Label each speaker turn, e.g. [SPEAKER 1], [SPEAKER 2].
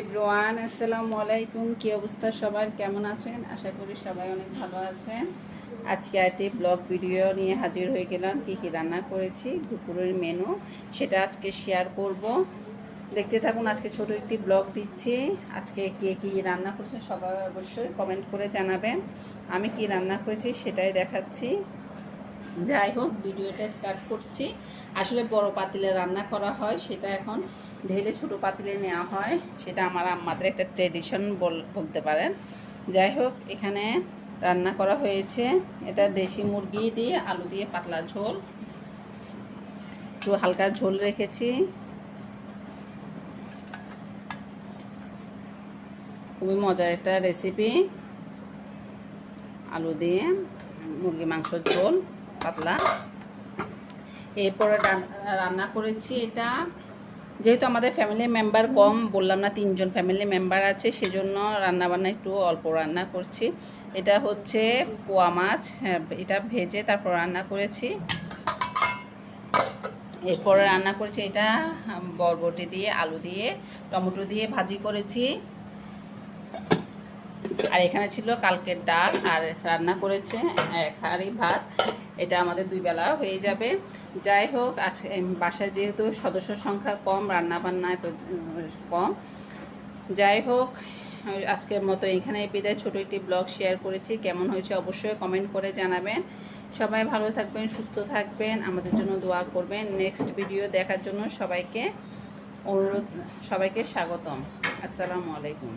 [SPEAKER 1] Everyone, আসসালামু আলাইকুম। কী অবস্থা সবার? কেমন আছেন? আশা করি সবাই অনেক ভালো আছেন। আজকে একটি ব্লগ ভিডিও নিয়ে হাজির হয়ে গেলাম। কী কী রান্না করেছি, দুপুরের মেনু, সেটা আজকে শেয়ার করব। দেখতে থাকুন, আজকে ছোট একটি ব্লগ দিচ্ছি। আজকে কে কী রান্না করেছে সবাই অবশ্যই কমেন্ট করে জানাবেন। আমি কি রান্না করেছি সেটাই দেখাচ্ছি। যাই হোক, ভিডিওটা স্টার্ট করছি। আসলে বড় পাতিলে রান্না করা হয়, সেটা এখন ঢেলে ছোট পাতিলে নেওয়া হয়। সেটা আমার আমাদের একটা ট্রেডিশন বলতে পারেন। যাই হোক, এখানে রান্না করা হয়েছে। এটা দেশি মুরগি দিয়ে আলু দিয়ে পাতলা ঝোল। একটু হালকা ঝোল রেখেছি। খুবই মজার একটা রেসিপি আলু দিয়ে মুরগি মাংসের ঝোল। পাতলা। এরপরে রান্না করেছি এটা। যেহেতু আমাদের ফ্যামিলি মেম্বার কম বললাম না তিনজন ফ্যামিলি মেম্বার আছে সেজন্য রান্নাবান্না একটু অল্প রান্না করছি। এটা হচ্ছে পোয়া মাছ হ্যাঁ, এটা ভেজে তারপর রান্না করেছি। এরপরে রান্না করেছি এটা বরবটি দিয়ে আলু দিয়ে টমেটো দিয়ে ভাজি করেছি। আর এখানে ছিল কালকের ডাল, আর রান্না করেছে, এক হাঁড়ি ভাত। এটা আমাদের দুই বেলা হয়ে যাবে। যাই হোক, আজকে বাসায় যেহেতু সদস্য সংখ্যা কম রান্না বান্না এত কম। যাই হোক, আজকের মতো এখানে বিদায়। ছোটো একটি ব্লগ শেয়ার করেছি। কেমন হয়েছে অবশ্যই কমেন্ট করে জানাবেন। সবাই ভালো থাকবেন, সুস্থ থাকবেন। আমাদের জন্য দোয়া করবেন। নেক্সট ভিডিও দেখার জন্য সবাইকে অনুরোধ, সবাইকে স্বাগতম। আসসালামু আলাইকুম।